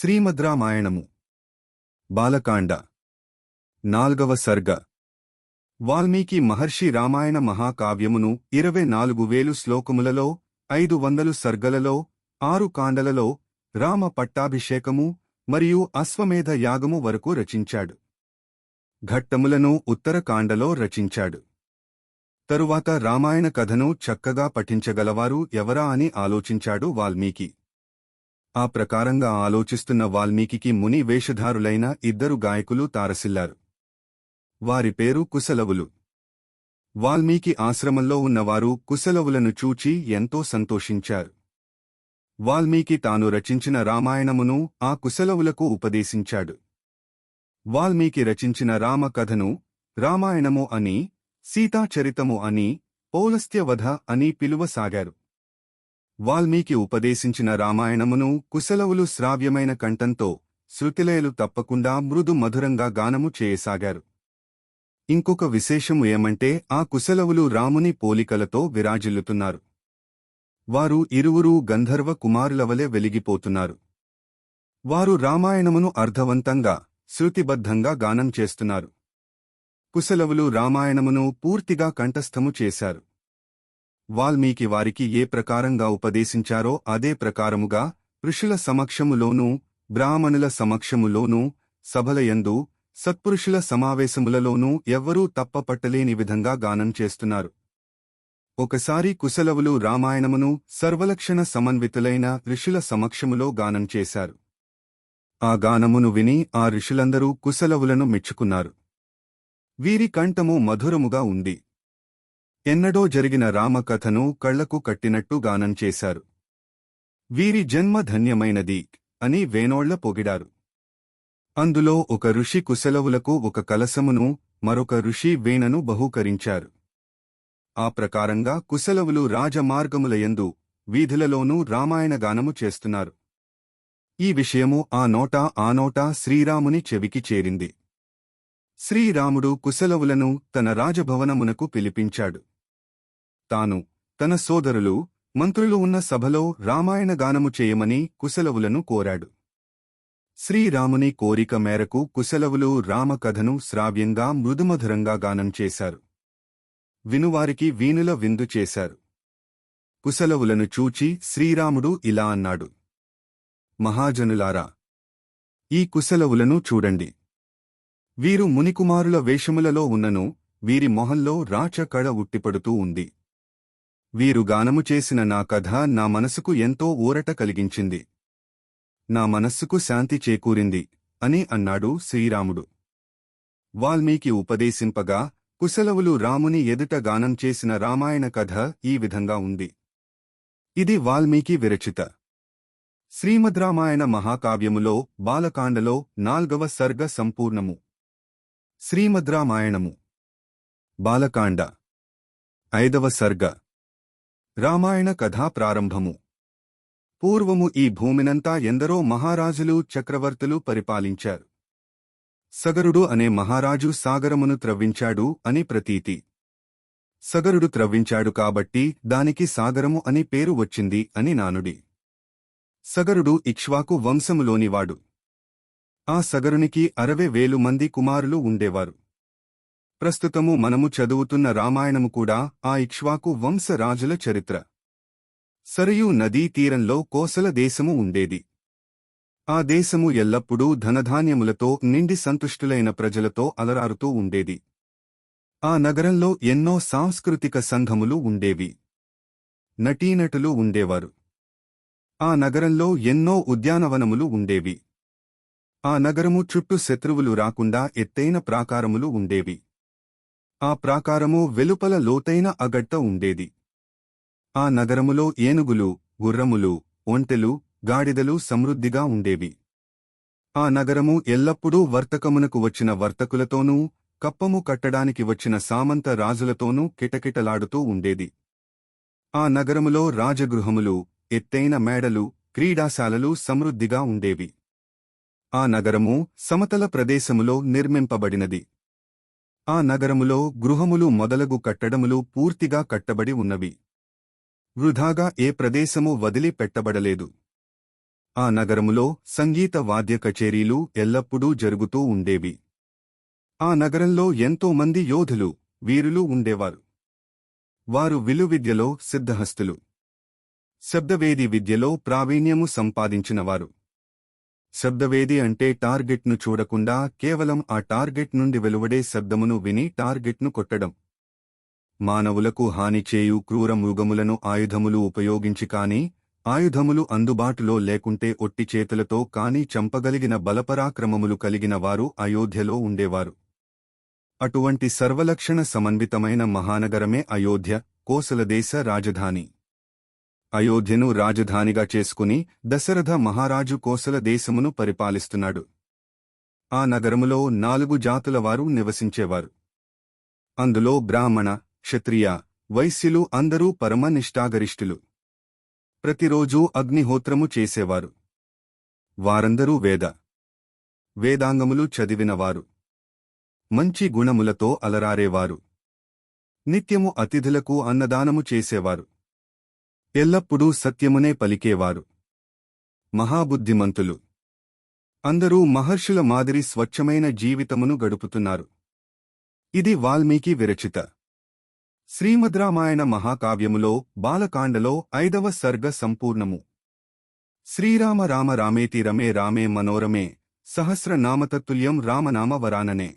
శ్రీమద్రామాయణము. బాలకాండ. నాల్గవ సర్గ. వాల్మీకి మహర్షి రామాయణ మహాకావ్యమును ఇరవై నాలుగు వేలు శ్లోకములలో ఐదు వందలు సర్గలలో ఆరు కాండలలో రామ పట్టాభిషేకము మరియు అశ్వమేధ యాగము వరకు రచించాడు. ఘట్టములను ఉత్తరకాండలో రచించాడు. తరువాత రామాయణ కథను చక్కగా పఠించగలవారు ఎవరా అని ఆలోచించాడు వాల్మీకి. ఆ ప్రకారంగా ఆలోచిస్తున్న వాల్మీకి ముని వేషధారులైన ఇద్దరు గాయకులు తారసిల్లారు. వారి పేరు కుశలవులు. వాల్మీకి ఆశ్రమంలో ఉన్నవారు కుశలవులను చూచి ఎంతో సంతోషించారు. వాల్మీకి తాను రచించిన రామాయణమును ఆ కుశలవులకు ఉపదేశించాడు. వాల్మీకి రచించిన రామకథను రామాయణము అని సీతాచరితము అని పౌలస్త్యవధ అని పిలువసాగారు. వాల్మీకి ఉపదేశించిన రామాయణమును కుశలవులు శ్రావ్యమైన కంఠంతో శృతిలయలు తప్పకుండా మృదు మధురంగా గానము చేయసాగారు. ఇంకొక విశేషము ఏమంటే ఆ కుశలవులు రాముని పోలికలతో విరాజిల్లుతున్నారు. వారు ఇరువురూ గంధర్వ కుమారులవలే వెలిగిపోతున్నారు. వారు రామాయణమును అర్థవంతంగా శృతిబద్ధంగా గానం చేస్తున్నారు. కుశలవులు రామాయణమును పూర్తిగా కంఠస్థము చేశారు. వాల్మీకి వారికి ఏ ప్రకారంగా ఉపదేశించారో అదే ప్రకారముగా ఋషుల సమక్షములోనూ బ్రాహ్మణుల సమక్షములోనూ సభలయందు సత్పురుషుల సమావేశములలోనూ ఎవ్వరూ తప్పపట్టలేని విధంగా గానం చేస్తున్నారు. ఒకసారి కుశలవులు రామాయణమును సర్వలక్షణ సమన్వితులైన ఋషుల సమక్షములో గానం చేశారు. ఆ గానమును విని ఆ ఋషులందరూ కుశలవులను మెచ్చుకున్నారు. వీరి కంఠము మధురముగా ఉంది. ఎన్నడో జరిగిన రామకథను కళ్ళకు కట్టినట్టు గానం చేశారు. వీరి జన్మ ధన్యమైనది అని వేనోళ్ళ పొగిడారు. అందులో ఒక ఋషి కుశలవులకు ఒక కలసమును మరొక ఋషి వీణను బహూకరించారు. ఆ ప్రకారంగా కుశలవులు రాజమార్గములయందు వీధులలోనూ రామాయణ గానము చేస్తున్నారు. ఈ విషయము ఆ నోటా ఆ నోటా శ్రీరాముని చెవికి చేరింది. శ్రీరాముడు కుశలవులను తన రాజభవనమునకు పిలిపించాడు. తాను తన సోదరులు మంత్రులు ఉన్న సభలో రామాయణ గానము చేయమని కుశలవులను కోరాడు. శ్రీరాముని కోరిక మేరకు కుశలవులు రామకథను శ్రావ్యంగా మృదుమధురంగా గానం చేశారు. వినువారికి వీణుల విందు చేశారు. కుశలవులను చూచి శ్రీరాముడు ఇలా అన్నాడు. మహాజనులారా ఈ కుశలవులను చూడండి. వీరు మునికుమారుల వేషములలో ఉన్నను వీరి మొహంలో రాచ కళ ఉట్టిపడుతూ ఉంది. వీరు గానము చేసిన నా కథ నా మనసుకు ఎంతో ఊరట కలిగించింది. నా మనస్సుకు శాంతి చేకూరింది అని అన్నాడు శ్రీరాముడు. వాల్మీకి ఉపదేశింపగా కుశలవులు రాముని ఎదుట గానం చేసిన రామాయణ కథ ఈ విధంగా ఉంది. ఇది వాల్మీకి విరచిత. శ్రీమద్రామాయణ మహాకావ్యములో బాలకాండలో నాల్గవ సర్గ సంపూర్ణము. శ్రీమద్రామాయణము. బాలకాండ. ఐదవ సర్గ. రామాయణ కథా ప్రారంభము. పూర్వము ఈ భూమినంతా ఎందరో మహారాజులు చక్రవర్తులు పరిపాలించారు. సగరుడు అనే మహారాజు సాగరమును త్రవ్వించాడు అని ప్రతీతి. సగరుడు త్రవ్వించాడు కాబట్టి దానికి సాగరము అని పేరు వచ్చింది అని నానుడి. సగరుడు ఇక్ష్వాకు వంశములోనివాడు. ఆ సగరునికి అరవై వేలు మంది కుమారులు ఉండేవారు. ప్రస్తుతము మనము చదువుతున్న రామాయణము కూడా ఆ ఇక్ష్వాకు వంశరాజుల చరిత్ర. సరయూ నదీ తీరంలో కోసల దేశము ఉండేది. ఆ దేశము ఎల్లప్పుడూ ధనధాన్యములతో నిండి సంతుష్టులైన ప్రజలతో అలరారుతూ ఉండేది. ఆ నగరంలో ఎన్నో సాంస్కృతిక సంఘములు ఉండేవి. నటీనటులు ఉండేవారు. ఆ నగరంలో ఎన్నో ఉద్యానవనములు ఉండేవి. ఆ నగరము చుట్టూ శత్రువులు రాకుండా ఎత్తైన ప్రాకారములు ఉండేవి. ఆ ప్రాకారము వెలుపల లోతైన అగట్ట ఉండేది. ఆ నగరములో ఏనుగులు గుర్రములు ఒంటెలు గాడిదలు సమృద్ధిగా ఉండేవి. ఆ నగరము ఎల్లప్పుడూ వర్తకమునకు వచ్చిన వర్తకులతోనూ కప్పము కట్టడానికి వచ్చిన సామంత రాజులతోనూ కిటకిటలాడుతూ ఉండేది. ఆ నగరములో రాజగృహములు ఎత్తైన మేడలు క్రీడాశాలలు సమృద్ధిగా ఉండేవి. ఆ నగరము సమతల ప్రదేశములో నిర్మింపబడినది. ఆ నగరములో గృహములు మొదలగు కట్టడములు పూర్తిగా కట్టబడి ఉన్నవి. వృధాగా ఏ ప్రదేశము వదిలి పెట్టబడలేదు. ఆ నగరములో సంగీత వాద్య కచేరీలు ఎల్లప్పుడూ జరుగుతూ ఉండేవి. ఆ నగరంలో ఎంతో మంది యోధులు వీరులు ఉండేవారు. వారు విలువిద్యలో సిద్ధహస్తులు. శబ్దవేది విద్యలో ప్రావీణ్యము సంపాదించినవారు. శబ్దవేది అంటే టార్గెట్ను చూడకుండా కేవలం ఆ టార్గెట్ నుండి వెలువడే శబ్దమును విని టార్గెట్ను కొట్టడం. మానవులకు హాని చేయు క్రూర మృగములను ఆయుధములు ఉపయోగించి కాని ఆయుధములు అందుబాటులో లేకుంటే ఒట్టి చేతులతో కాని చంపగలిగిన బలపరాక్రమములు కలిగిన వారు అయోధ్యలో ఉండేవారు. అటువంటి సర్వలక్షణ సమన్వితమైన మహానగరమే అయోధ్య కోసలదేశ రాజధాని. అయోధ్యను రాజధానిగా చేసుకుని దశరథ మహారాజు కోసల దేశమును పరిపాలిస్తున్నాడు. ఆ నగరములో నాలుగు జాతుల వారు నివసించేవారు. అందులో బ్రాహ్మణ క్షత్రియ వైశ్యులు అందరూ పరమనిష్టాగరిష్ఠులు ప్రతిరోజూ అగ్నిహోత్రము చేసేవారు. వారందరూ వేద. వేదాంగములు చదివినవారు. మంచి గుణములతో అలరారేవారు. నిత్యము అతిథులకు అన్నదానము చేసేవారు. ఎల్లప్పుడూ సత్యమునే పలికేవారు. మహాబుద్ధిమంతులు. అందరూ మహర్షుల మాదిరి స్వచ్ఛమైన జీవితమును గడుపుతున్నారు. ఇది వాల్మీకి విరచిత. శ్రీమద్రామాయణ మహాకావ్యములో బాలకాండలో ఐదవ సర్గ సంపూర్ణము. శ్రీరామ రామ రామేతి రమే రామే మనోరమే సహస్రనామతత్తుల్యం రామనామ వరాననే.